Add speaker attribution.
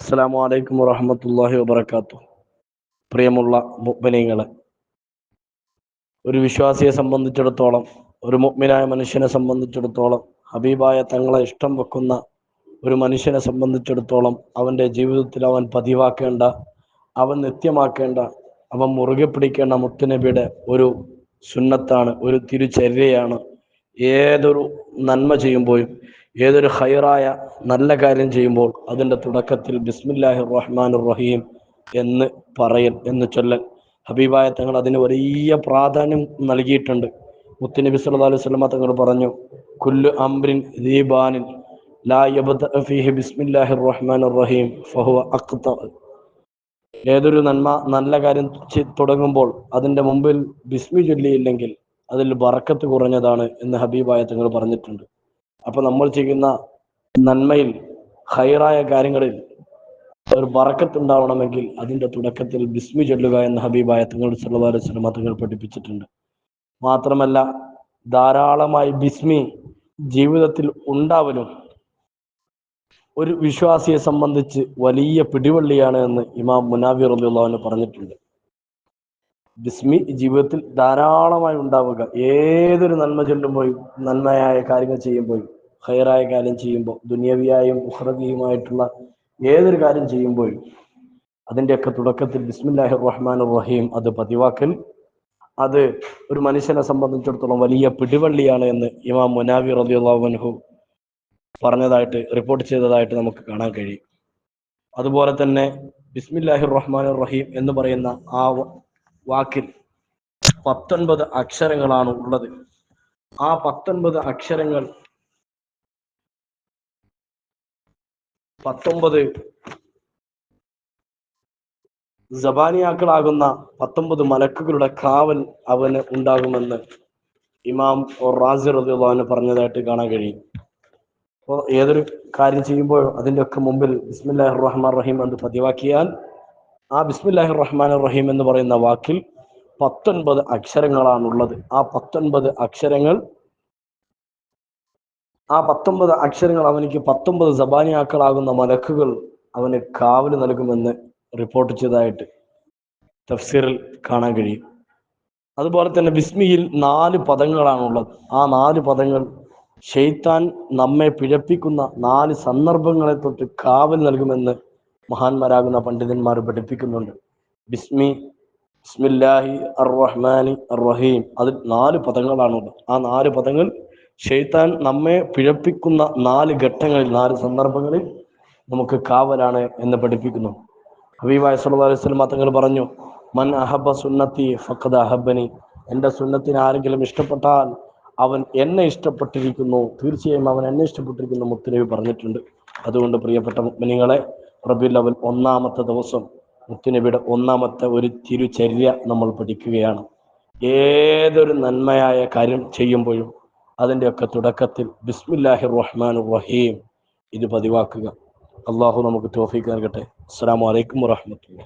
Speaker 1: അസ്സാം വലൈക്കും വറഹമത്തല്ലാഹി വബർക്കാത്തു പ്രിയമുള്ള മുഗ്മിനീങ്ങളെ ഒരു വിശ്വാസിയെ സംബന്ധിച്ചിടത്തോളം ഒരു മുഗ്മിനായ മനുഷ്യനെ സംബന്ധിച്ചിടത്തോളം ഹബീബായ തങ്ങളെ ഇഷ്ടം വെക്കുന്ന ഒരു മനുഷ്യനെ സംബന്ധിച്ചിടത്തോളം അവന്റെ ജീവിതത്തിൽ അവൻ പതിവാക്കേണ്ട അവൻ നിത്യമാക്കേണ്ട അവൻ മുറുകെ പിടിക്കേണ്ട മുത്തുനബിയുടെ ഒരു സുന്നത്താണ് ഒരു തിരുചര്യയാണ്. ഏതൊരു നന്മ ചെയ്യുമ്പോഴും ഏതൊരു ഹൈറായ നല്ല കാര്യം ചെയ്യുമ്പോൾ അതിന്റെ തുടക്കത്തിൽ ബിസ്മില്ലാഹി റഹ്മാൻ റഹീം എന്ന് പറയൽ എന്ന് ചൊല്ലൽ. ഹബീബായ തങ്ങൾ അതിന് വലിയ പ്രാധാന്യം നൽകിയിട്ടുണ്ട്. മുത്തുനബി സല്ലു അലൈഹി വസല്ലമ തങ്ങൾ പറഞ്ഞു കുല്ലു അംറിൻ ദീബാനിൻ ലാ ഫീഹി ബിസ്മില്ലാഹി റഹ്മാൻ റഹീം ഫഹുവ അക്ത ഏതൊരു നന്മ നല്ല കാര്യം തുടങ്ങുമ്പോൾ അതിന്റെ മുമ്പിൽ ബിസ്മി ചൊല്ലിയില്ലെങ്കിൽ അതിൽ ബറക്കത്ത് കുറഞ്ഞതാണ് എന്ന് ഹബീബായ തങ്ങൾ പറഞ്ഞിട്ടുണ്ട്. അപ്പൊ നമ്മൾ ചെയ്യുന്ന നന്മയിൽ ഹൈറായ കാര്യങ്ങളിൽ ഒരു ബറക്കത്ത് ഉണ്ടാവണമെങ്കിൽ അതിന്റെ തുടക്കത്തിൽ ബിസ്മി ചൊല്ലുക എന്ന ഹബീബായ സല്ലല്ലാഹു അലൈഹി തങ്ങൾ പഠിപ്പിച്ചിട്ടുണ്ട്. മാത്രമല്ല ധാരാളമായി ബിസ്മി ജീവിതത്തിൽ ഉണ്ടാവലും ഒരു വിശ്വാസിയെ സംബന്ധിച്ച് വലിയ പിടിവള്ളിയാണ് എന്ന് ഇമാം മുനാബി റളിയല്ലാഹു പറഞ്ഞിട്ടുണ്ട്. ബിസ്മി ജീവിതത്തിൽ ധാരാളമായി ഉണ്ടാവുക. ഏതൊരു നന്മ ചൊല്ലുമ്പോഴും നന്മയായ കാര്യങ്ങൾ ചെയ്യുമ്പോഴും ഹൈറായ കാര്യം ചെയ്യുമ്പോൾ ദുനിയവിയായും ഉഹ്റവിയുമായിട്ടുള്ള ഏതൊരു കാര്യം ചെയ്യുമ്പോഴും അതിന്റെയൊക്കെ തുടക്കത്തിൽ ബിസ്മില്ലാഹി റഹ്മാൻ റഹീം അത് പതിവാക്കൽ. അത് ഒരു മനുഷ്യനെ സംബന്ധിച്ചിടത്തോളം വലിയ പിടിവള്ളിയാണ് എന്ന് ഇമാം മുനാവി അൻഹു പറഞ്ഞതായിട്ട് റിപ്പോർട്ട് ചെയ്തതായിട്ട് നമുക്ക് കാണാൻ കഴിയും. അതുപോലെ തന്നെ ബിസ്മില്ലാഹി റഹ്മാൻ റഹീം എന്ന് പറയുന്ന ആ വാക്കിൽ പത്തൊൻപത് അക്ഷരങ്ങളാണ് ഉള്ളത്. ആ പത്തൊൻപത് അക്ഷരങ്ങൾ പത്തൊമ്പത്. ജബാനിയാക്കളാകുന്ന പത്തൊമ്പത് മലക്കുകളുടെ കാവൽ അവന് ഉണ്ടാകുമെന്ന് ഇമാം റാസി റദിയുള്ളവന് പറഞ്ഞതായിട്ട് കാണാൻ കഴിയും. അപ്പോൾ ഏതൊരു കാര്യം ചെയ്യുമ്പോൾ അതിന്റെ ഒക്കെ മുമ്പിൽ ബിസ്മില്ലാഹി റഹ്മാൻ റഹീം എന്ന് പതിവാക്കിയാൽ ആ ബിസ്മില്ലാഹി റഹ്മാൻ റഹീം എന്ന് പറയുന്ന വാക്കിൽ പത്തൊൻപത് അക്ഷരങ്ങളാണുള്ളത്. ആ പത്തൊൻപത് അക്ഷരങ്ങൾ ആ പത്തൊമ്പത് അക്ഷരങ്ങൾ അവനിക്ക് പത്തൊമ്പത് സബാനിയാക്കളാകുന്ന മലക്കുകൾ അവന് കാവൽ നൽകുമെന്ന് റിപ്പോർട്ട് ചെയ്തതായിട്ട് തഫ്സീറിൽ കാണാൻ കഴിയും. അതുപോലെ തന്നെ ബിസ്മിയിൽ നാല് പദങ്ങളാണുള്ളത്. ആ നാല് പദങ്ങൾ ഷെയ്ത്താൻ നമ്മെ പിഴപ്പിക്കുന്ന നാല് സന്ദർഭങ്ങളെ തൊട്ട് കാവൽ നൽകുമെന്ന് മഹാന്മാരാകുന്ന പണ്ഡിതന്മാർ പഠിപ്പിക്കുന്നുണ്ട്. ബിസ്മി ബിസ്മില്ലാഹി അർ റഹ്മാനി അർ റഹീം അതിൽ നാല് പദങ്ങളാണുള്ളത്. ആ നാല് പദങ്ങൾ ഷെയ്ത്താൻ നമ്മെ പിഴപ്പിക്കുന്ന നാല് ഘട്ടങ്ങളിൽ നാല് സന്ദർഭങ്ങളിൽ നമുക്ക് കാവലാണ് എന്ന് പഠിപ്പിക്കുന്നു. ഹബീബായ സല്ലല്ലാഹു അലൈഹി തങ്ങൾ പറഞ്ഞു മൻ അഹബ സുന്നത്തി ഫഖദ് അഹബനി എന്റെ സുന്നത്തിന് ആരെങ്കിലും ഇഷ്ടപ്പെട്ടാൽ അവൻ എന്നെ ഇഷ്ടപ്പെട്ടിരിക്കുന്നു. തീർച്ചയായും അവൻ എന്നെ ഇഷ്ടപ്പെട്ടിരിക്കുന്നു മുത്തലവി പറഞ്ഞിട്ടുണ്ട്. അതുകൊണ്ട് പ്രിയപ്പെട്ട മുഗ്മിനികളെ റബിയുൽ അവൻ ഒന്നാമത്തെ ദിവസം മുത്തുനബിയുടെ ഒന്നാമത്തെ ഒരു തിരുചര്യ നമ്മൾ പഠിക്കുകയാണ്. ഏതൊരു നന്മയായ കാര്യം ചെയ്യുമ്പോഴും അതിന്റെയൊക്കെ തുടക്കത്തിൽ ബിസ്മില്ലാഹി റഹ്മാൻ റഹീം ഇത് പതിവാക്കുക. അള്ളാഹു നമുക്ക് തോഫീക്ക് നൽകട്ടെ. അസ്സാം വലൈക്കും വാഹമത്തുള്ള